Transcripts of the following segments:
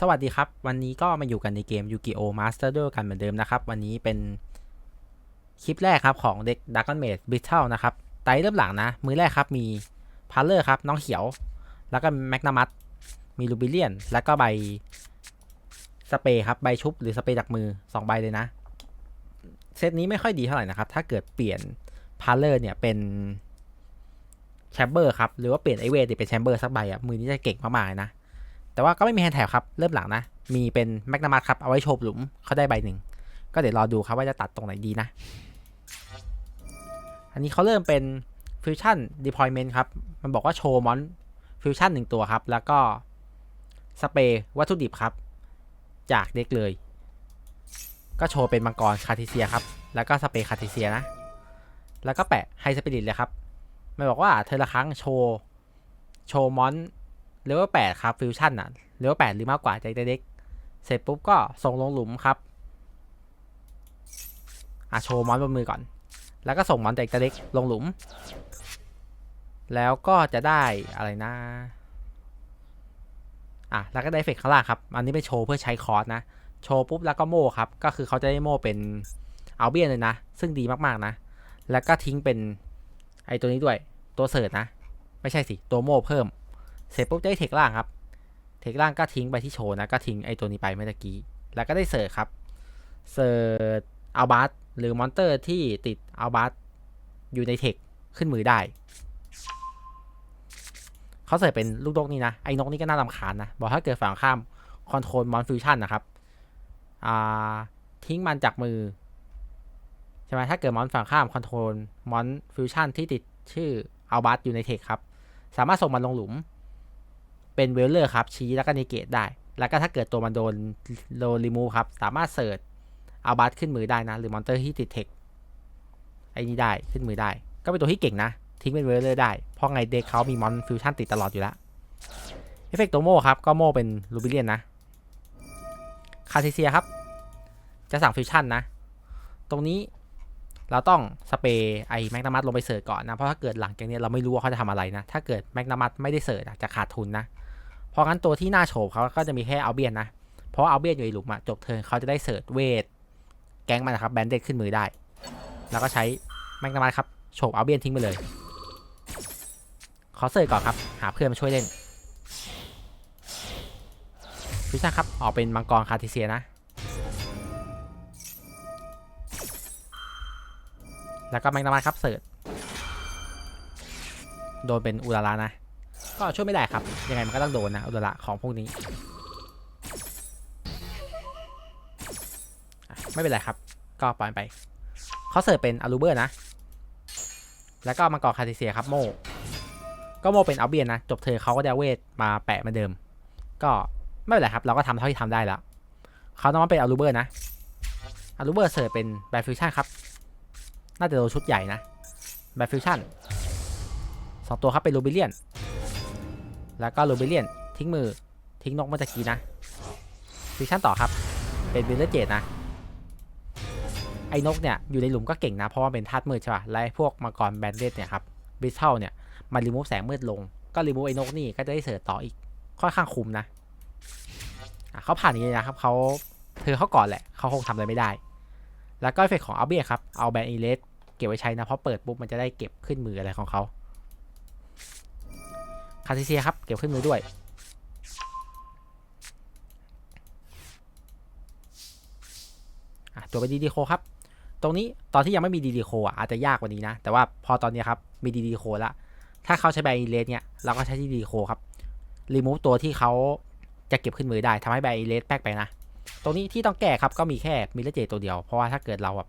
สวัสดีครับ วันนี้ก็มาอยู่กันในเกม Yu-Gi-Oh! Master Duel กันเหมือนเดิมนะครับ วันนี้เป็นคลิปแรกครับของเด็ก Dragon Maid Battle นะครับไตเริ่มหลังนะ มือแรกครับมีพาเลอร์ครับ น้องเขียว แล้วก็แมกนามัสมีลูบิเลียน แล้วก็ใบสเปรย์ครับ ใบชุบหรือสเปรย์จากมือ 2 ใบเลยนะ เซตนี้ไม่ค่อยดีเท่าไหร่นะครับ ถ้าเกิดเปลี่ยนพาเลอร์เนี่ยเป็นแชมเบอร์ครับ หรือว่าเปลี่ยนไอเวทเป็นแชมเบอร์สักใบอะมือนี้จะเก่งมากๆเลยนะ แต่ว่าก็ไม่มีแฮนด์แท็บครับ เริ่มหลังนะ มีเป็นแมกนามัสครับ เอาไว้โชว์หลุมเขาได้ใบหนึ่ง ก็เดี๋ยวรอดูครับว่าจะตัดตรงไหนดีนะ อันนี้เขาเริ่มเป็นฟิวชั่นด e พอยเมนต์ครับ มันบอกว่าโชว์มอนฟิวชั่นหนึ่งตัวครับ แล้วก็สเปรย์วัตถุดิบครับ จากเด็กเลย ก็โชว์เป็นมังกรคาทิเซียครับ แล้วก็สเปรย์คาทิเซียนะ แล้วก็แปะไฮสปิริตเลยครับ มันบอกว่าเธอละครั้งโชว์ โชว์มอน เลเวลแปดครับฟิวชั่นอะเลเวลแปดหรือมากกว่าใจเด็กเสร็จปุ๊บก็ส่งลงหลุมครับอะโชว์มอนบนมือก่อน แล้วก็ส่งมอนจากเด็กลงหลุม แล้วก็จะได้อะไรนะอะแล้วก็ได้เฟกข้างล่างครับ อันนี้เป็นโชว์เพื่อใช้คอร์สนะ โชว์ปุ๊บแล้วก็โม่ครับ ก็คือเขาจะได้โม่เป็นเอาเบียนเลยนะ ซึ่งดีมากๆนะ แล้วก็ทิ้งเป็นไอตัวนี้ด้วย ตัวเสิร์ตนะ ไม่ใช่สิ ตัวโม่เพิ่ม เสร็จปุ๊บได้เทคล่างครับ เทคล่างก็ทิ้งไปที่โชว์นะ ก็ทิ้งไอตัวนี้ไปเมื่อกี้ แล้วก็ได้เสิร์ชครับ เสิร์ชเอาบัสหรือมอนเตอร์ที่ติดเอาบัสอยู่ในเทคขึ้นมือได้ เขาเสิร์ชเป็นลูกนกนี่นะ ไอ้นกนี่ก็น่าลำคาญนะ บอกถ้าเกิดฝั่งข้ามคอนโทรลมอนฟิวชั่นนะครับอ่าทิ้งมันจากมือใช่ไหมถ้าเกิดมอนฝั่งข้ามคอนโทรลมอนฟิวชั่นที่ติดชื่อเอาบัสอยู่ในเทคครับ สามารถส่งมันลงหลุม เป็นเวลเลอร์ครับชี้แล้วก็นิเกตได้ แล้วก็ถ้าเกิดตัวมันโดนโดนรีมูฟครับ สามารถเสิร์ชเอาบัสขึ้นมือได้นะ หรือมอนเตอร์ที่ติดเทคไอ้นี่ได้ขึ้นมือได้ ก็เป็นตัวที่เก่งนะ ทิ้งเป็นเวลเลอร์ได้ เพราะไงเด็กเขามีมอนฟิวชั่นติดตลอดอยู่แล้วเอฟเฟกต์ตัวโม่ครับก็โม่เป็นลูบิเลียนนะคาเทเซียครับ จะสั่งฟิวชั่นนะ ตรงนี้ เราต้องสเปรย์ไอ้แมกนามัสลงไปเสิร์ชก่อนนะ เพราะถ้าเกิดหลังจากนี้เราไม่รู้ว่าเขาจะทำอะไรนะ ถ้าเกิดแมกนามัสไม่ได้เสิร์ชจะขาดทุนนะ เพราะงั้นตัวที่น่าโฉบเขาก็จะมีแค่เอาเบียนนะ เพราะเอาเบียนอยู่ในหลุมอะจบเทิร์นเขาจะได้เสิร์ชเวทแก๊งมันนะครับแบนเด็ดขึ้นมือได้ แล้วก็ใช้แมกนามัสครับโฉบเอาเบียนทิ้งไปเลย ขอเสิร์ชก่อนครับ หาเพื่อนมาช่วยเล่นฟิชชั่นครับออกเป็นมังกรคาทิเซียนะ แล้วก็แมกนามัสครับเสิร์ชโดนเป็นอุลาระนะ ก็ช่วยไม่ได้ครับ ยังไงมันก็ต้องโดนนะอุลาระของพวกนี้ ไม่เป็นไรครับ ก็ปล่อยไปเขาเสิร์ชเป็นอารูเบอร์นะ แล้วก็มังกรคาทิเซียครับโมก็โมเป็นอัลเบียนนะ จบเธอเขาก็จะเอาเวทมาแปะเหมือนเดิม ก็ไม่เป็นไรครับ เราก็ทำเท่าที่ทำได้แล้วเขาต้องมาเป็นอารูเบอร์นะอารูเบอร์เสิร์ชเป็นแบฟิวชั่นครับ น่าจะโดนชุดใหญ่นะแบฟิวชั่นสองตัวครับเป็นลูบิเลียน แล้วก็ลูบิเลียน ทิ้งมือทิ้งนกเมื่อกี้นะฟิวชั่นต่อครับ เป็นวิลเลเจตนะ ไอ้นกเนี่ย อยู่ในหลุมก็เก่งนะ เพราะว่าเป็นธาตุมืดใช่ป่ะ และพวกมังกรแบนเดตเนี่ยครับบิสเทลเนี่ยมันรีมูฟแสงมืดลง ก็รีมูฟไอ้นกนี่ก็จะได้เสิร์ชต่ออีก ค่อนข้างคุ้มนะเขาผ่านอย่างนี้นะครับเขาเธอเขาก่อนแหละเขาคงทำอะไรไม่ได้ แล้วก็เอฟเฟกของอัลเบียครับ เอาแบนอีเลส ก็บไว้ใช้นะ เพราะเปิดปุ๊บมันจะได้เก็บขึ้นมืออะไรของเขาคาทิเซียครับ เก็บขึ้นมือด้วย ตัวไปดีดีโคครับ ตรงนี้ตอนที่ยังไม่มีดีดีโคอะอาจจะยากกว่านี้นะ แต่ว่าพอตอนนี้ครับ มีดีดีโคแล้วถ้าเขาใช้แบรนด์อีเลสเนี่ย เราก็ใช้ที่ดีโคครับ รีมูฟตัวที่เขาจะเก็บขึ้นมือได้ทำให้แบรนด์อีเลสแป๊กไปนะ ตรงนี้ที่ต้องแก้ครับก็มีแค่มิเลเจตัวเดียว เพราะว่าถ้าเกิดเราแบบ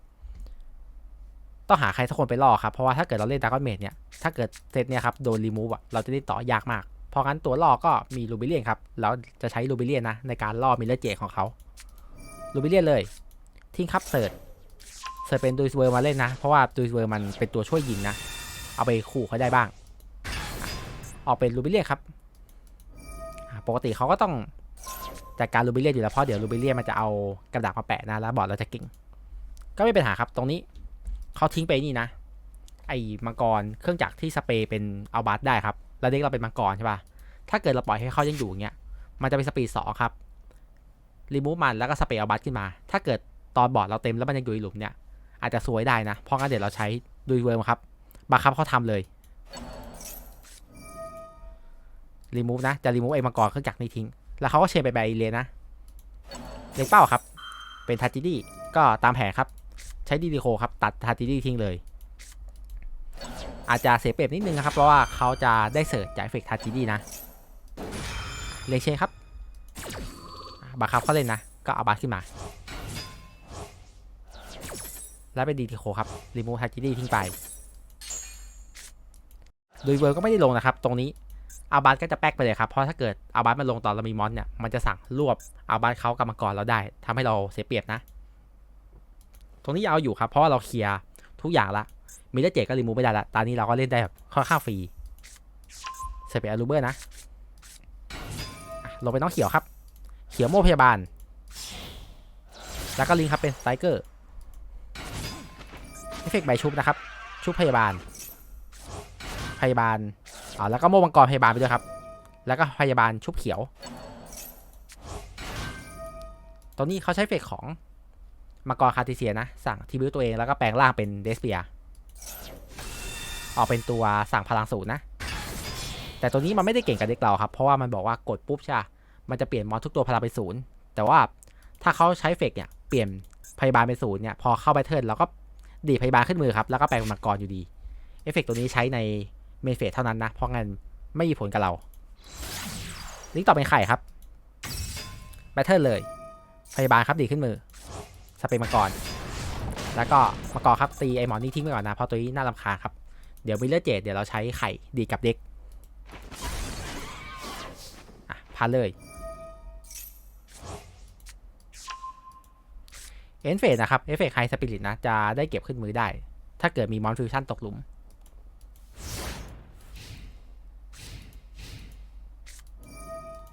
ต้องหาใครสักคนไปล่อครับ เพราะว่าถ้าเกิดเราเล่นดากอนเมดเนี่ย ถ้าเกิดเซตเนี่ยครับโดนรีมูฟอะเราจะได้ต่อยากมาก เพราะงั้นตัวล่อก็มีลูบิเลียนครับ แล้วจะใช้ลูบิเลียนนะในการล่อมิลเลเจของเขาลูบิเลียนเลย ทิ้งครับเสิร์ชเสิร์ชเป็นดูสเวอร์มาเล่นนะ เพราะว่าดูสเวอร์มันเป็นตัวช่วยยิงนะ เอาไปขู่เขาได้บ้าง ออกเป็นลูบิเลียนครับ ปกติเขาก็ต้องจัดการลูบิเลียนอยู่แล้วเพราะเดี๋ยวลูบิเลียนมันจะเอากระดาษมาแปะนะแล้วบอร์ดเราจะเก่ง ก็ไม่เป็นปัญหาครับตรงนี้ เขาทิ้งไปนี่นะ ไอ้มังกรเครื่องจักรที่สเปรย์เป็นอาบัสได้ครับแล้วเด็กเราเป็นมังกรใช่ป่ะถ้าเกิดเราปล่อยให้เขายังอยู่อย่างเงี้ย มันจะเป็นสปีดสองครับ รีมูฟมันแล้วก็สเปรย์อาบัตขึ้นมา ถ้าเกิดตอนบอร์ดเราเต็มแล้วมันยังอยู่ในหลุมเนี่ย อาจจะซวยได้นะ เพราะงั้นเดี๋ยวเราใช้ดูเวิร์มครับ บังคับเขาทำเลย รีมูฟนะ จะรีมูฟไอ้มังกรเครื่องจักรนี้ทิ้ง แล้วเขาก็เชนไปแบอีเลยนะเล็งเป้าครับ เป็นทัจิดี้ก็ตามแผนครับ ใช้ดีดีโคครับ ตัดทัจิดี้ทิ้งเลย อาจจะเสียเปรียบนิดนึงนะครับ เพราะว่าเขาจะได้เสิร์ชจากเอฟเฟกทัจิดี้นะเลเชนครับบังคับเขาเล่นนะ ก็เอาบาขึ้นมา แล้วเป็นดีทีโคครับ รีมูทัจิดี้ทิ้งไปโดยเวิร์ก็ไม่ได้ลงนะครับ ตรงนี้อาบัสก็จะแป๊กไปเลยครับ เพราะถ้าเกิดอาบัสมันลงตอนเรามีมอนเนี่ย มันจะสั่งรวบอาบัสเขากรรมกรเราได้ทำให้เราเสียเปรียบนะ ตรงนี้เอาอยู่ครับ เพราะว่าเราเคลียร์ทุกอย่างละมีได้เจก็รีมูฟไม่ได้ละตอนนี้เราก็เล่นได้แบบค่อนข้างฟรีเสร็จไปอารูเบอร์นะลงไปน้องเขียวครับ เขียวโมพยาบาล แล้วก็ลิงครับเป็นสไตรเกอร์เอฟเฟกใบชุบนะครับ ชุบพยาบาล พยาบาลอ่าแล้วก็โม่มังกรพยาบาลไปด้วยครับ แล้วก็พยาบาลชุบเขียว ตอนนี้เขาใช้เฟกของ มังกรคาติเซียนะ สั่งทีบิวตัวเองแล้วก็แปลงร่างเป็นเดสเปียออกเป็นตัวสั่งพลังสูตรนะ แต่ตัวนี้มันไม่ได้เก่งกับเด็กเราครับ เพราะว่ามันบอกว่ากดปุ๊บใช่มันจะเปลี่ยนมอนทุกตัวพลังเป็นศูนย์แต่ว่าถ้าเขาใช้เฟกเนี่ยเปลี่ยนพยาบาลเป็นศูนย์เนี่ยพอเข้าแบทเทิลเราก็ดีพยาบาลขึ้นมือครับแล้วก็แปลงเป็นมังกรอยู่ดีเอฟเฟกตัวนี้ใช้ในเมนเฟสเท่านั้นนะ เพราะงั้นไม่มีผลกับเรา ลิงก์ต่อเป็นไข่ครับแบทเทิลเลย พยาบาลครับดีขึ้นมือ สเปรย์มังกรแล้วก็มังกรครับตีไอหมอนนี่ทิ้งไปก่อนนะเพราะตัวนี้น่ารำคาญครับเดี๋ยววิลเลอร์เจดเดี๋ยวเราใช้ไข่ดีกับเด็กอะพาเลยเอนเฟสนะครับเอฟเฟกไฮสปิริตนะจะได้เก็บขึ้นมือได้ ถ้าเกิดมีมอนฟิวชั่นตกหลุม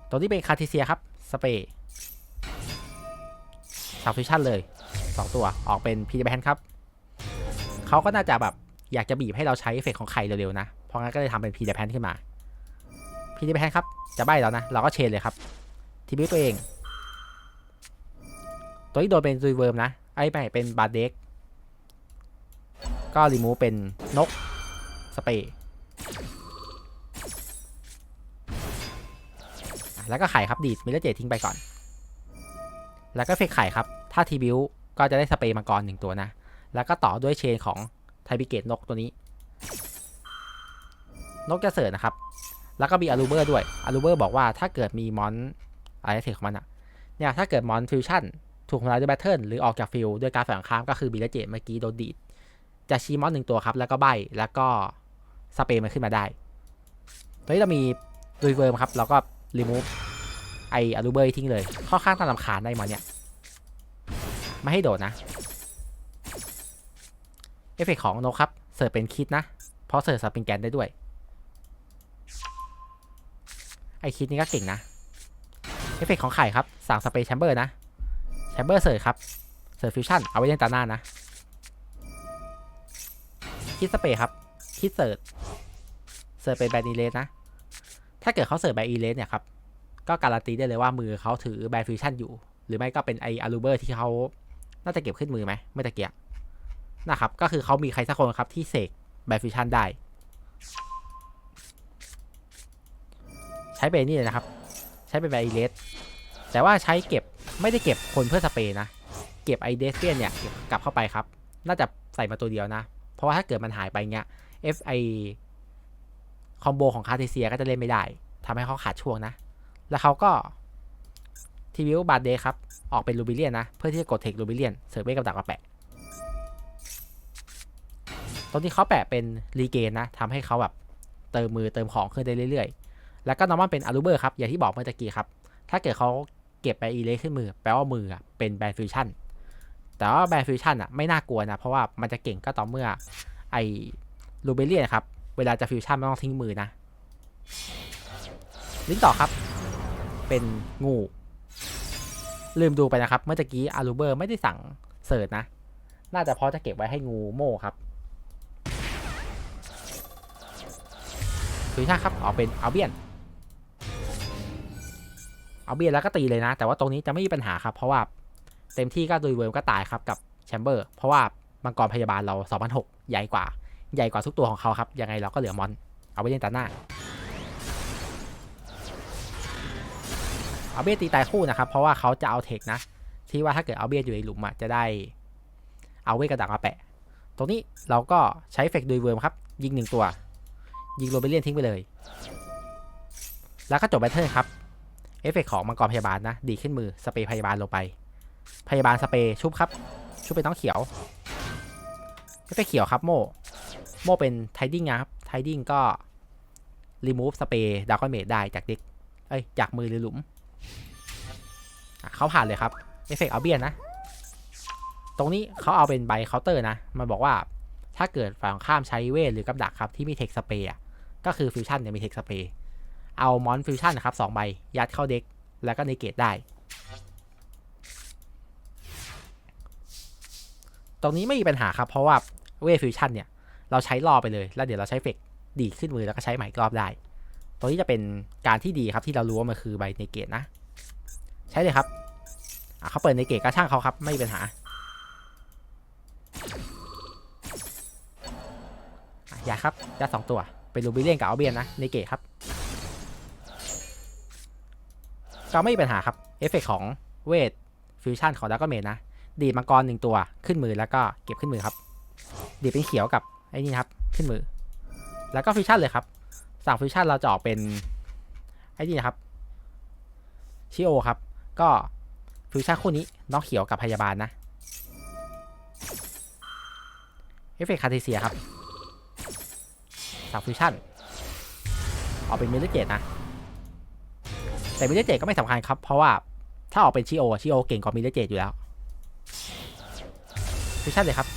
ตัวนี้เป็นคาทิเซียครับ สเปรย์สามฟิวชั่นเลย 2 ตัวออกเป็นพีดแบนครับเขาก็น่าจะแบบอยากจะบีบให้เราใช้เอฟเฟกของไข่เร็วๆนะ เพราะงั้นก็เลยทำเป็นพีดแพนขึ้นมาพีดแพนครับ จะใบแล้วนะ เราก็เชนเลยครับ ทีบิวตัวเอง ตัวนี้โดนเป็นซุยเวิร์มนะ ไอ้ไม่เป็นบาร์เด็กก็รีมูฟเป็นนก สเปรย์แล้วก็ไข่ครับดีดมิเลอร์เจทิ้งไปก่อน แล้วก็เฟกไข่ครับ ถ้าทีบิว ก็จะได้สเปรย์มังกรหนึ่งตัวนะ แล้วก็ต่อด้วยเชนของไทบิเกตนกตัวนี้ นกจะเสิร์ฟนะครับ แล้วก็มีอารูเบอร์ด้วยอารูเบอร์บอกว่าถ้าเกิดมีมอนอะไรเทคของมันอะเนี่ยถ้าเกิดมอนฟิวชั่นถูกทำลายด้วยแบทเทิลหรือออกจากฟิลด้วยการแฝงข้ามก็คือบีเลเจตเมื่อกี้โดนดีดจะชี้มอนหนึ่งตัวครับ แล้วก็ใบแล้วก็สเปรย์มันขึ้นมาได้ตัวนี้เรามีดุยเวิร์มครับแล้วก็รีมูฟไออารูเบอร์ทิ้งเลย ค่อนข้างตามลำคาญได้มาเนี่ย ไม่ให้โดดนะ เอฟเฟกของนกครับ เสิร์ฟเป็นคิดนะ เพราะเสิร์ฟสปริงแกนได้ด้วย ไอคิดนี่ก็เก่งนะ เอฟเฟกของไข่ครับสั่งสเปรย์แชมเบอร์นะ แชมเบอร์เสิร์ฟครับ เสิร์ฟฟิวชั่น เอาไว้เล่นตาหน้านะ คิดสเปรย์ครับ คิดเสิร์ฟ เสิร์ฟเป็นแบนอีเลสนะ ถ้าเกิดเขาเสิร์ฟแบนอีเลสเนี่ยครับ ก็การันตีได้เลยว่ามือเขาถือแบนฟิวชั่นอยู่ หรือไม่ก็เป็นไออารูเบอร์ที่เขา น่าจะเก็บขึ้นมือไหมเมื่อตะเกียนะครับ ก็คือเขามีใครสักคนครับที่เสกแบฟิชันได้ ใช้เบนี่เลยนะครับ ใช้เป็นแบอีเลสแต่ว่าใช้เก็บไม่ได้เก็บคนเพื่อสเปย์นะ เก็บไอเดสเปียนเนี่ยกลับเข้าไปครับ น่าจะใส่มาตัวเดียวนะ เพราะว่าถ้าเกิดมันหายไปเงี้ย FI คอมโบของคาเทเซียก็จะเล่นไม่ได้ทำให้เขาขาดช่วงนะ แล้วเขาก็ทีวิวบาร์เดย์ครับ ออกเป็นลูบิเลียนนะ เพื่อที่จะกดเทคลูบิเลียนเสิร์ฟเวกับดักมาแปะตรงที่เขาแปะเป็นรีเกนนะทำให้เขาแบบเติมมือเติมของขึ้นได้เรื่อยๆ แล้วก็นอร์มอนเป็นอารูเบอร์ครับ อย่างที่บอกเมื่อตะกี้ครับ ถ้าเกิดเขาเก็บไปอีเลขึ้นมือ แปลว่ามือเป็นแบนฟิวชั่น แต่ว่าแบนฟิวชั่นอะไม่น่ากลัวนะ เพราะว่ามันจะเก่งก็ต่อเมื่อไอลูเบเลียนครับ เวลาจะฟิวชั่นไม่ต้องทิ้งมือนะ ลิงก์ต่อครับ เป็นงู ลืมดูไปนะครับ เมื่อกี้อารูเบอร์ไม่ได้สั่งเสิร์ชนะ น่าจะเพราะจะเก็บไว้ให้งูโม่ครับฟิวชั่นครับออกเป็นเอัลเบียนเอาเบียร์แล้วก็ตีเลยนะ แต่ว่าตรงนี้จะไม่มีปัญหาครับ เพราะว่าเต็มที่ก็ดุยเวิร์มก็ตายครับกับแชมเบอร์ เพราะว่ามังกรพยาบาลเรา2006ใหญ่กว่า ใหญ่กว่าทุกตัวของเขาครับ ยังไงเราก็เหลือมอน เอาไว้เล่นตาหน้า เอาเบียตีตายคู่นะครับ เพราะว่าเขาจะเอาเทคนะ ที่ว่าถ้าเกิดเอาเบียอยู่ในหลุมอะจะได้เอาเวทกระดักมาแปะ ตรงนี้เราก็ใช้เฟกดุยเวิร์มครับ ยิงหนึ่งตัว ยิงโรเบเลียนทิ้งไปเลย แล้วก็จบแบทเทิลครับ เอฟเฟกของมังกรพยาบาลนะ ดีขึ้นมือ สเปรย์พยาบาลลงไป พยาบาลสเปรย์ชุบครับ ชุบเป็นน้องเขียว เอฟเฟกเขียวครับโมโมเป็นไทดิ้งนะครับ ไทดิ้งก็รีมูฟสเปรย์ดาร์กเมดได้จากเด็กเอ้ยจากมือหรือหลุม เขาผ่านเลยครับเอฟเฟกเอาเบียนนะ ตรงนี้เขาเอาเป็นใบเคาน์เตอร์นะ มันบอกว่าถ้าเกิดฝั่งข้ามใช้เวทหรือกับดักครับที่มีเทคสเปย์ก็คือฟิวชั่นเนี่ยมีเทคสเปย์เอามอนฟิวชั่นนะครับสองใบยัดเข้าเด็กแล้วก็ในเกตได้ ตรงนี้ไม่มีปัญหาครับ เพราะว่าเวทฟิวชั่นเนี่ย เราใช้รอไปเลย แล้วเดี๋ยวเราใช้เฟกดีขึ้นมือแล้วก็ใช้ใหม่รอบได้ ตรงนี้จะเป็นการที่ดีครับที่เรารู้ว่ามันคือใบในเกตนะ ใช้เลยครับเขาเปิดในเกตก็ช่างเขาครับ ไม่มีปัญหา อย่าครับยัดสองตัว เป็นลูบิเลียนกับอัลเบียนนะในเกตครับ ก็ไม่มีปัญหาครับ เอฟเฟกของเวทฟิวชั่นของดักก็เมนนะ ดีดมังกรหนึ่งตัวขึ้นมือแล้วก็เก็บขึ้นมือครับ ดีดเป็นเขียวกับไอ้นี่ครับขึ้นมือ แล้วก็ฟิวชั่นเลยครับ สั่งฟิวชั่นเราจะออกเป็นไอ้นี่นะครับชิโอครับ ก็ฟิวชั่นคู่นี้น้องเขียวกับพยาบาลนะ เอฟเฟกคาเทเซียครับสั่งฟิวชั่นออกเป็นมิลเลเจตนะ แต่มิลเลเจตก็ไม่สำคัญครับ เพราะว่าถ้าออกเป็นชิโอชิโอเก่งกว่ามิลเลเจตอยู่แล้วฟิวชั่นเลยครับ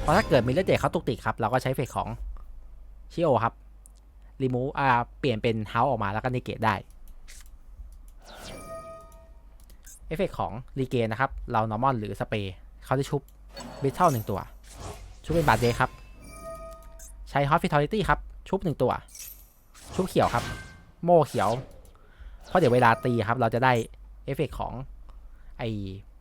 เพราะถ้าเกิดมิลเลเจตเขาตุกติกครับ เราก็ใช้เฟกของชิโอครับรีมูอ่าเปลี่ยนเป็นเฮาออกมาแล้วก็เนเกตได้ เอฟเฟกของรีเกนนะครับ เรานอร์มอนหรือสเปรย์เขาจะชุบเบทเทิลหนึ่งตัว ชุบเป็นบาดเดครับ ใช้ฮอตฟิทอลิตี้ครับ ชุบหนึ่งตัว ชุบเขียวครับ โม่เขียว เพราะเดี๋ยวเวลาตีครับ เราจะได้เอฟเฟกของไอ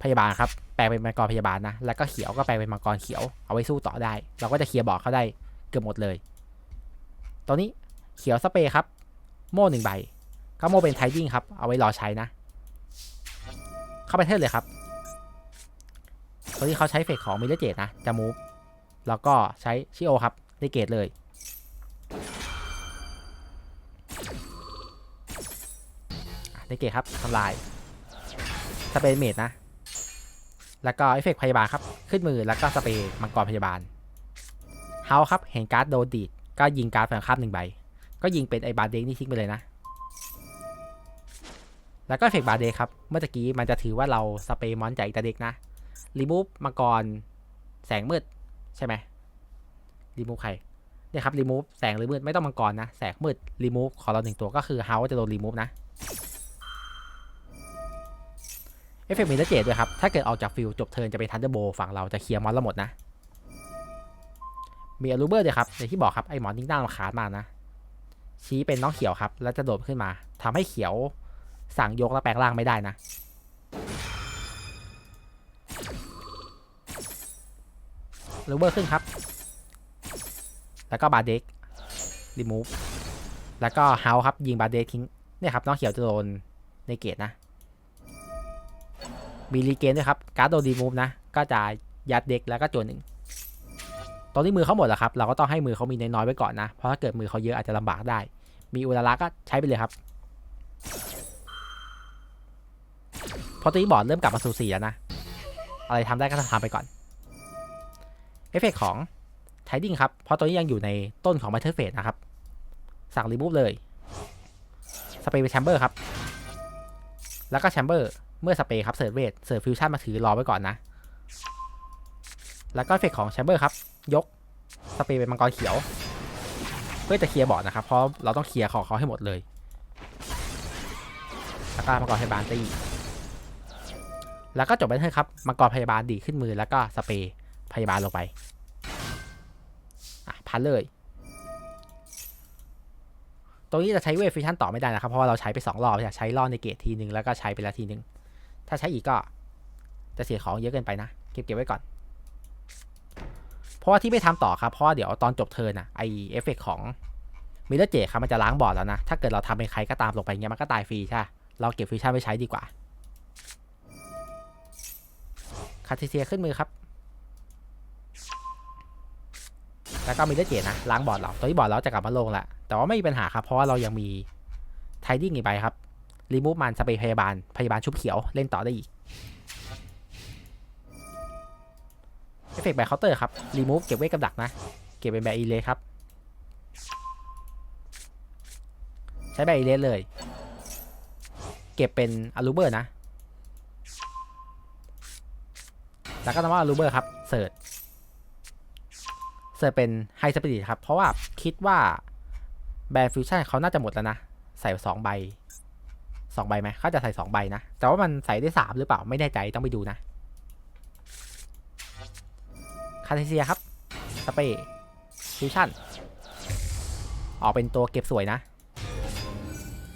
พยาบาลครับ แปลงเป็นมังกรพยาบาลนะ แล้วก็เขียวก็แปลงเป็นมังกรเขียว เอาไว้สู้ต่อได้ เราก็จะเคลียร์บอร์ดเขาได้เกือบหมดเลย ตอนนี้เขียวสเปรย์ครับ โม่หนึ่งใบก็โม่เป็นไทดิ้งครับ เอาไว้รอใช้นะ เข้าไปเทิร์นเลยครับตอนนี้เขาใช้เฟกของมิเลเจตนะจะมูฟแล้วก็ใช้ชิโอครับในเกตเลยในเกตครับทำลายสเปรย์เมดนะ แล้วก็เอฟเฟกพยาบาลครับ ขึ้นมือแล้วก็สเปรย์มังกรพยาบาลเฮาครับเห็นการ์ดโดนดีดก็ยิงการ์ดแฝงข้ามหนึ่งใบ ก็ยิงเป็นไอบาเดงนี่ทิ้งไปเลยนะ แล้วก็เอฟเฟกบาเดครับ เมื่อกี้มันจะถือว่าเราสเปรย์มอนจากอีตาเด็กนะรีมูฟมังกรแสงมืดใช่ไหมรีมูฟใครเนี่ยครับรีมูฟแสงหรือมืดไม่ต้องมังกรนะ แสงมืดรีมูฟของเราหนึ่งตัวก็คือเฮาจะโดนรีมูฟนะเอฟเฟกต์มีเลเจดด้วยครับ ถ้าเกิดออกจากฟิลจบเทิร์นจะเป็นทันเดอร์โบฝั่งเราจะเคลียร์มอนแล้วหมดนะ มีอลูเบอร์ด้วยครับอย่างที่บอกครับไอหมอนนี่น่ารำคาญมากนะ ชี้เป็นน้องเขียวครับ แล้วจะโดดขึ้นมาทำให้เขียว สั่งยกและแปลงร่างไม่ได้นะลูเบอร์ขึ้นครับ แล้วก็บาเด็กรีมูฟ แล้วก็เฮาครับ ยิงบาเด็กทิ้ง เนี่ยครับ น้องเขียวจะโดนในเกตนะ มีรีเกนด้วยครับ การ์ดโดนรีมูฟนะ ก็จะยัดเด็กแล้วก็จวนหนึ่งตอนนี้มือเขาหมดแล้วครับ เราก็ต้องให้มือเขามีน้อยๆไว้ก่อนนะ เพราะถ้าเกิดมือเขาเยอะอาจจะลำบากได้ มีอุลาระก็ใช้ไปเลยครับ พอตีบอร์ดเริ่มกลับมาสู่สีแล้วนะ อะไรทำได้ก็ทำไปก่อน เอฟเฟกของไทดิ้งครับ เพราะตัวนี้ยังอยู่ในต้นของ Matter Phase นะครับ สั่งรีมูฟเลย สเปรย์ไปแชมเบอร์ครับ แล้วก็แชมเบอร์เมื่อสเปรย์ครับเสิร์ฟเวทเสิร์ฟฟิวชั่นมาถือรอไว้ก่อนนะ แล้วก็เอฟเฟกของแชมเบอร์ครับ ยกสเปรย์เป็นมังกรเขียว เพื่อจะเคลียร์บอร์ดนะครับ เพราะเราต้องเคลียร์ของเขาให้หมดเลยแล้วก็มังกรพยาบาลตี แล้วก็จบไปเลยครับมังกรพยาบาลดีขึ้นมือแล้วก็สเปรย์พยาบาลลงไปอะพันเลยตรงนี้จะใช้เวฟฟิชั่นต่อไม่ได้นะครับ เพราะว่าเราใช้ไปสองรอบใช้รอบในเกตทีหนึ่งแล้วก็ใช้ไปแล้วทีหนึ่งถ้าใช้อีกก็จะเสียของเยอะเกินไปนะ เก็บเก็บไว้ก่อน เพราะว่าที่ไม่ทำต่อครับ เพราะว่าเดี๋ยวตอนจบเทิร์นอะไอเอฟเฟกของมิเลเจครับมันจะล้างบอร์ดแล้วนะ ถ้าเกิดเราทำเป็นใครก็ตามลงไปเงี้ยมันก็ตายฟรีใช่ เราเก็บฟิชั่นไว้ใช้ดีกว่า คาทิเซียขึ้นมือครับ แล้วก็มิเลเจนะล้างบอร์ดเราตัวนี้บอร์ดเราจะกลับมาลงล้วแต่ว่าไม่มีปัญหาครับ เพราะว่าเรายังมีไทดิ้งอีกใบครับรีมูฟมันสเปรย์พยาบาลพยาบาลชุบเขียวเล่นต่อได้อีกเอฟเฟกต์แบบเคาน์เตอร์ครับรีมูฟเก็บไว้กับดักนะ เก็บเป็นแบบอีเลสครับ ใช้แบบอีเลสเลย เก็บเป็นอารูเบอร์นะ แล้วก็นำว่าอารูเบอร์ครับเสิร์ชเสิร์ชเป็นไฮสปีดครับ เพราะว่าคิดว่าแบรนด์ฟิวชั่นเขาน่าจะหมดแล้วนะ ใส่สองใบสองใบไหมเขาจะใส่สองใบนะ แต่ว่ามันใส่ได้สามหรือเปล่าไม่แน่ใจต้องไปดูนะคาเทเซียครับสเปรย์ฟิวชั่นออกเป็นตัวเก็บสวยนะ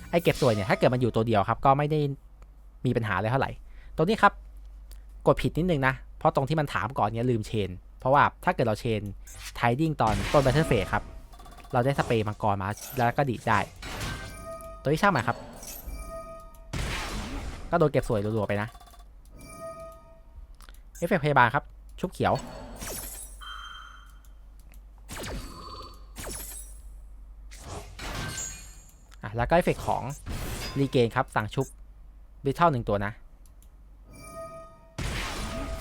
ไอเก็บสวยเนี่ย ถ้าเกิดมันอยู่ตัวเดียวครับ ก็ไม่ได้มีปัญหาเลยเท่าไหร่ตรงนี้ครับ กดผิดนิดนึงนะ เพราะตรงที่มันถามก่อนเนี่ยลืมเชน เพราะว่าถ้าเกิดเราเชนไทดิ้งตอนต้นแบทเทิลเฟสครับ เราได้สเปรย์มังกรมาแล้วก็ดีดได้ ตัวที่ช่างหมาครับ ก็โดนเก็บสวยรัวๆไปนะ เอฟเฟกต์พยาบาลครับ ชุบเขียวอะแล้วก็เอฟเฟกต์ของรีเกนครับ สั่งชุบบิทเทิลหนึ่งตัวนะ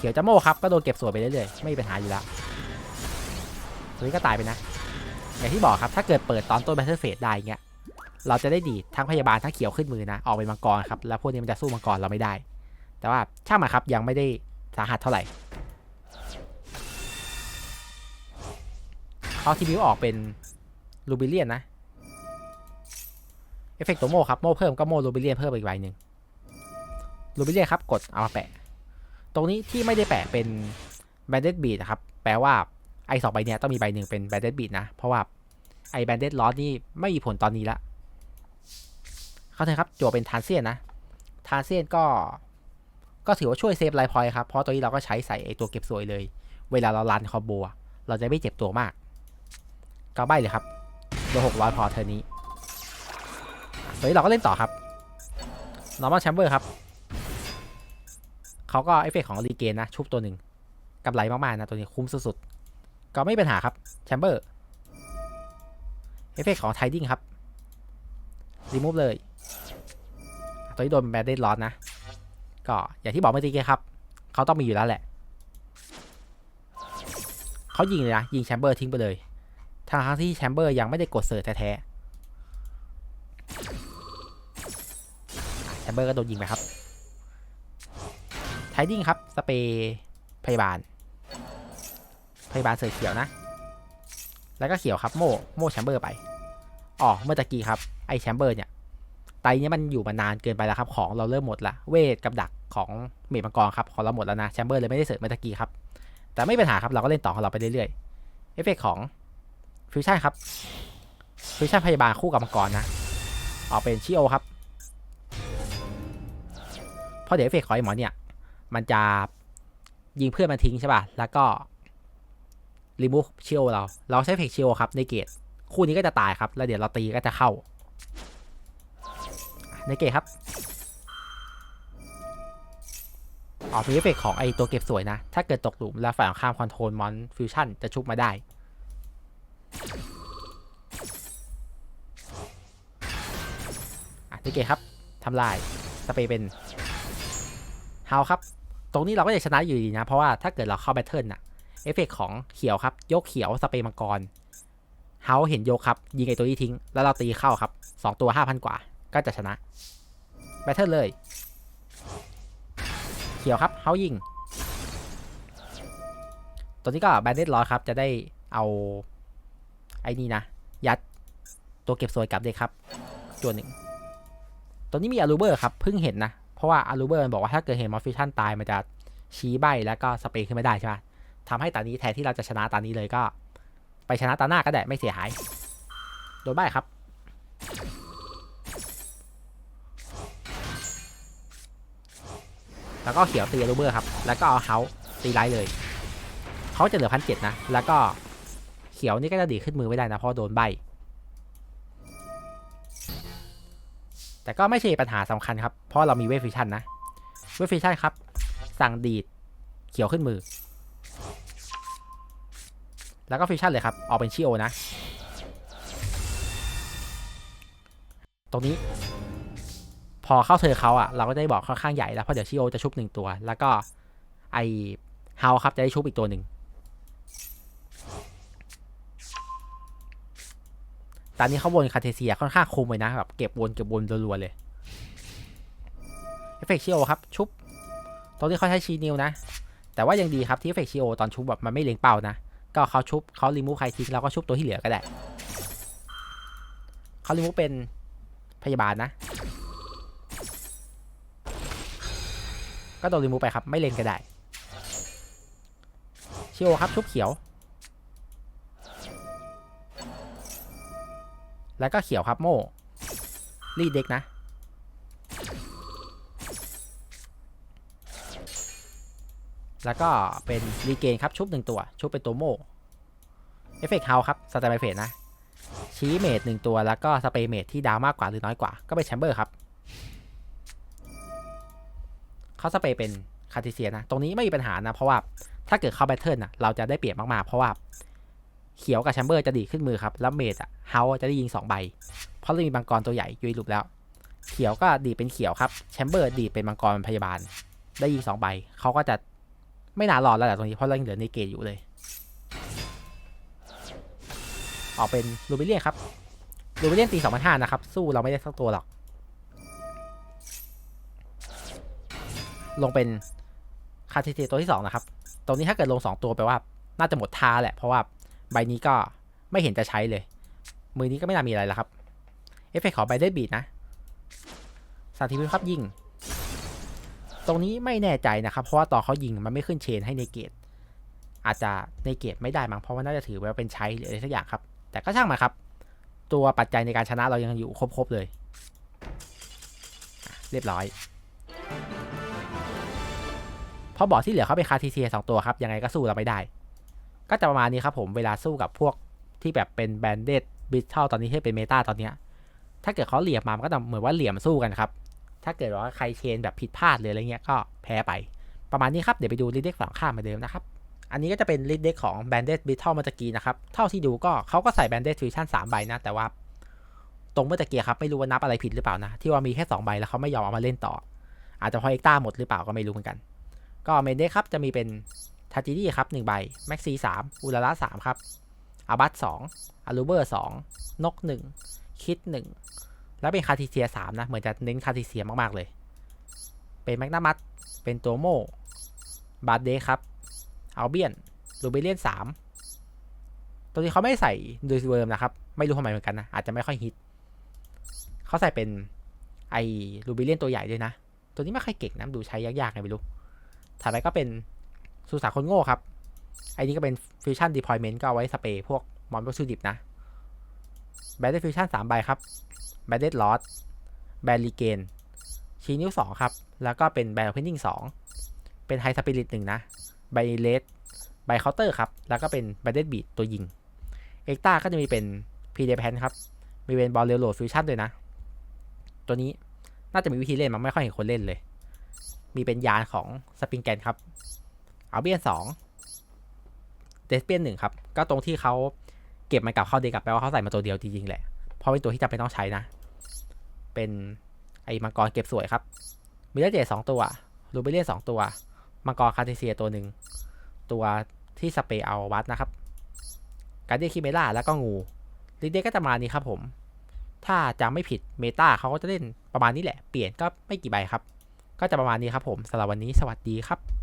ขียวจะโม่ครับก็โดนเก็บสวยไปเรื่อยๆไม่มีปัญหาอยู่แล้วตัวนี้ก็ตายไปนะ อย่างที่บอกครับถ้าเกิดเปิดตอนต้นแบทเทิลเฟสได้เงี้ยเราจะได้ดีทั้งพยาบาลทั้งเขียวขึ้นมือนะ ออกเป็นมังกรครับ แล้วพวกนี้มันจะสู้มังกรเราไม่ได้ แต่ว่าช่างมาครับยังไม่ได้สาหัสเท่าไหร่เอาที่บิวออกเป็นลูบิเลียนนะ เอฟเฟกต์ตัวโม่ครับ โม่เพิ่มก็โม่ลูบิเลียนเพิ่มอีกใบหนึ่งลูบิเลียนครับ กดเอามาแปะ ตรงนี้ที่ไม่ได้แปะเป็นแบนเด d บีดนะครับ แปลว่าไอ้สองใบเนี้ยต้องมีใบหนึ่งเป็นแบนเด d บีดนะ เพราะว่าไอ้แบนเด d ลอสนี่ไม่มีผลตอนนี้ละ เข้าใจครับจั่วเป็นทานเซียนนะ ทานเซียนก็ ก็ถือว่าช่วยเซฟไลพอยครับ เพราะตัวนี้เราก็ใช้ใส่ไอตัวเก็บสวยเลย เวลาเรารันคอมโบเราจะไม่เจ็บตัวมากเก้าใบเลยครับโดหกร้อยพอเทอร์นี้ตัวนี้เราก็เล่นต่อครับ normal chamber ครับ เขาก็เอฟเฟกของรีเกนนะ ชุบตัวหนึ่งกำไรมากๆนะ ตัวนี้คุ้มสุดๆ ก็ไม่มีปัญหาครับ chamber เอฟเฟกของ tiding ครับ remove เลย ตัวนี้โดนแบนเดดลอสนะ ก็อย่างที่บอกเมื่อกี้ครับ เขาต้องมีอยู่แล้วแหละ เขายิงเลยนะ ยิงแชมเบอร์ทิ้งไปเลยทางที่แชมเบอร์ยังไม่ได้กดเสิร์ชแท้ๆแชมเบอร์ก็โดนยิงไปครับ ไทดิ้งครับ สเปรย์พยาบาล พยาบาลเสือเขียวนะ แล้วก็เขียวครับโม่โม่แชมเบอร์ไป อ๋อ เมื่อตะกี้ครับ ไอแชมเบอร์เนี่ย ไตเนี้ยมันอยู่มานานเกินไปแล้วครับ ของเราเริ่มหมดละ เวทกับดักของเมดมังกรครับ ของเราหมดแล้วนะ แชมเบอร์เลยไม่ได้เสิร์ฟเมื่อตะกี้ครับ แต่ไม่เป็นปัญหาครับ เราก็เล่นต่อของเราไปเรื่อยๆ เอฟเฟกของฟิวชั่นครับ ฟิวชั่นพยาบาลคู่กับมังกรนะ ออกเป็นชิโอครับเพราะเดี๋ยวเอฟเฟกของไอหมอเนี่ย มันจะยิงเพื่อนมันทิ้งใช่ป่ะ แล้วก็รีมูฟชิโอเรา เราใช้เฟกเชิโอครับในเกตคู่นี้ก็จะตายครับ แล้วเดี๋ยวเราตีก็จะเข้า ในเกตครับออกมีเอฟเฟกของไอตัวเก็บสวยนะ ถ้าเกิดตกหลุมแล้วฝ่ายตรงข้ามคอนโทรลมอนฟิวชั่นจะชุบมาได้ อะในเกครับ ทำลาย สเปรย์เป็นเฮาครับ ตรงนี้เราก็จะชนะอยู่ดีนะ เพราะว่าถ้าเกิดเราเข้าแบทเทิลน่ะ เอฟเฟกของเขียวครับ ยกเขียวสเปรย์มังกร เฮาเห็นโยครับ ยิงไอตัวนี้ทิ้ง แล้วเราตีเข้าครับสองตัวห้าพันกว่า ก็จะชนะ แบทเทิลเลย เขียวครับเฮายิง ตัวนี้ก็แบนเดดร้อยครับ จะได้เอาไอ้นี่นะ ยัดตัวเก็บสวยกลับเลยครับ ตัวหนึ่งตัวนี้มีอารูเบอร์ครับ เพิ่งเห็นนะ ราะว่าอารูเบอร์มันบอกว่าถ้าเกิดเห็นมอฟฟิชันตายมันจะชี้ใบแล้วก็สเปรย์ขึ้นไม่ได้ใช่ไหมทำให้ตานี้แทนที่เราจะชนะตานี้เลยก็ ไปชนะตาหน้าก็ได้ไม่เสียหาย โดนใบครับ แล้วก็เขียวตีรูเบอร์ครับ แล้วก็เอาเฮาตีไลท์เลยเขาจะเหลือพันเจ็ดนะ แล้วก็เขียวนี่ก็จะดีขึ้นมือไม่ได้นะเพราะโดนใบ แต่ก็ไม่ใช่ปัญหาสำคัญครับ เพราะเรามีเวฟฟิชชั่นนะ เวฟฟิชชั่นครับ สั่งดีดเขียวขึ้นมือ แล้วก็ฟิชชั่นเลยครับ ออกเป็นชิโอนะ ตรงนี้ พอเข้าเธอเขาอะ เราก็ได้บอกค่อนข้างใหญ่แล้วเพราะเดี๋ยวชิโอจะชุบหนึ่งตัว แล้วก็ไอเฮาครับจะได้ชุบอีกตัวหนึ่ง ตอนนี้เขาวนคาเทเซียค่อนข้างคุมเลยนะแบบเก็บวนเก็บวนรัวๆเลยเอฟเฟกชิโอครับชุบตรงนี้เขาใช้ชีนิวนะ แต่ว่ายังดีครับที่เอฟเฟกชิโอตอนชุบแบบมันไม่เล็งเป้านะ ก็เขาชุบเขารีมูฟใครทิ้งแล้วก็ชุบตัวที่เหลือก็ได้เขารีมูฟเป็นพยาบาลนะ ก็โดนรีมูฟไปครับไม่เล็งก็ได้ชิโอครับชุบเขียว แล้วก็เขียวครับโม่รีดเด็กนะ แล้วก็เป็นรีเกนครับชุบหนึ่งตัว ชุบเป็นตัวโม่เอฟเฟกต์เฮาครับสแตนบายเฟสนะ ชี้เมดหนึ่งตัวแล้วก็สเปรย์เมดที่ดาวมากกว่าหรือน้อยกว่า ก็เป็นแชมเบอร์ครับเขาสเปรย์เป็นคาติเซียนะ ตรงนี้ไม่มีปัญหานะ เพราะว่าถ้าเกิดเข้าแบทเทิลนะเราจะได้เปรียบมากๆ เพราะว่า เขียวกับแชมเบอร์จะดีขึ้นมือครับ แล้วเมดอะเฮาจะได้ยิง2ใบ เพราะเรามีมังกรตัวใหญ่อยูในรูปแล้ว เขียวก็ดีเป็นเขียวครับ แชมเบอร์ดีเป็นมังกรพยาบาล ได้ยิง2ใบ เขาก็จะไม่นานรอดแล้วแหละตรงนี้เพราะเรายังเหลือในเกตอยู่เลย ออกเป็นลูบิเลียนครับ ลูบิเลียนตี2,500นะครับ สู้เราไม่ได้สักตัวหรอก ลงเป็นคาเทเทตัวที่2นะครับ ตรงนี้ถ้าเกิดลง 2 ตัวแปลว่าน่าจะหมดท่าแหละ เพราะว่า ใบนี้ก็ไม่เห็นจะใช้เลย มือนี้ก็ไม่น่ามีอะไรแล้วครับ เอฟเฟกขอใบได้บีดนะสาธิตครับยิง ตรงนี้ไม่แน่ใจนะครับ เพราะว่าตอนเขายิงมันไม่ขึ้นเชนให้ในเกต อาจจะในเกตไม่ได้มั้งเพราะว่าน่าจะถือว่าเป็นใช้หรืออะไรสักอย่างครับ แต่ก็ช่างมาครับ ตัวปัจจัยในการชนะเรายังอยู่ครบๆเลย เรียบร้อยพอบอกที่เหลือเขาเป็นคาทีเซียสองตัวครับ ยังไงก็สู้เราไม่ได้ ก็จะประมาณนี้ครับผมเวลาสู้กับพวกที่แบบเป็นแบนเดดบิทเทลตอนนี้ที่เป็นเมตาตอนเนี้ยถ้าเกิดเขาเหลี่ยมมามันก็จะเหมือนว่าเหลี่ยมสู้กันครับ ถ้าเกิดว่าใครเชนแบบผิดพลาดหรืออะไรเงี้ยก็แพ้ไปประมาณนี้ครับ เดี๋ยวไปดูลิเด็กฝั่งข้ามเหมือนเดิมนะครับ อันนี้ก็จะเป็นลิเด็กของแบนเดดบิทเทลมาตะกี้นะครับ เท่าที่ดูก็เขาก็ใส่แบนเดดฟิวชั่นสามใบนะ แต่ว่าตรงเมื่อตะเกียครับไม่รู้ว่านับอะไรผิดหรือเปล่านะ ที่ว่ามีแค่สองใบแล้วเขาไม่ยอมเอามาเล่นต่อ อาจจะเพราะเอ็กต้าหมดหรือเปล่าก็ไม่รู้เหมือนกัน ก็เมนเดครับจะมีเป็น ทาจิดี้ครับหนึ่งใบ แม็กซีสามอุลาระสามครับอาบัตสองอารูเบอร์สองนกหนึ่งคิดหนึ่งแล้วเป็นคาทิเซียสามนะ เหมือนจะเน้นคาทิเซียมาก ๆ เลย เป็นแมกนามัตเป็นตัวโมบาร์เดครับอัลเบียนลูเบเลียนสามตัวนี้เขาไม่ใส่ดูสเวิร์มนะครับ ไม่รู้ทำไมเหมือนกันนะ อาจจะไม่ค่อยฮิต เขาใส่เป็นไอลูเบเลียนตัวใหญ่ด้วยนะ ตัวนี้ไม่ค่อยเก่งนะ ดูใช้ยากๆไงไม่รู้ ถัดไปก็เป็น สุสาคนโง่ครับ ไอ้นี้ก็เป็นฟิวชั่นดีพอยเมนต์ก็เอาไว้สเปรย์พวกมอนวัตถุดิบนะแบนเดฟิวชั่นสามใบครับแบนเดดลอสแบนลีเกนชีนิ้วสองครับ แล้วก็เป็นแบนเพนนิ่งสองเป็นไฮสปิริตหนึ่งนะใบเลสใบเคาน์เตอร์ครับ แล้วก็เป็นแบนเดดบีดตัวยิงเอ็กต้าก็จะมีเป็นพีเดแพนครับ มีเป็นบอลเรลโหลดฟิวชั่นด้วยนะ ตัวนี้น่าจะมีวิธีเล่นมันไม่ค่อยเห็นคนเล่นเลย มีเป็นยานของสปริงแกนครับ เอาเบียนสองเดสเปียนหนึ่งครับ ก็ตรงที่เขาเก็บมันกลับเข้าเดกับแปลว่าเขาใส่มาตัวเดียวจริงๆแหละ เพราะเป็นตัวที่จำเป็นต้องใช้นะ เป็นไอ้มังกรเก็บสวยครับมีเลเจสองตัวรูเบเลียนสองตัว มังกรคาเทเซียตัวหนึ่ง ตัวที่สเปย์เอาวัดนะครับ การเดียคิเมล่าแล้วก็งูลิเดก็จะมานี้ครับผม ถ้าจำไม่ผิดเมตาเขาก็จะเล่นประมาณนี้แหละ เปลี่ยนก็ไม่กี่ใบครับ ก็จะประมาณนี้ครับผมสำหรับวันนี้สวัสดีครับ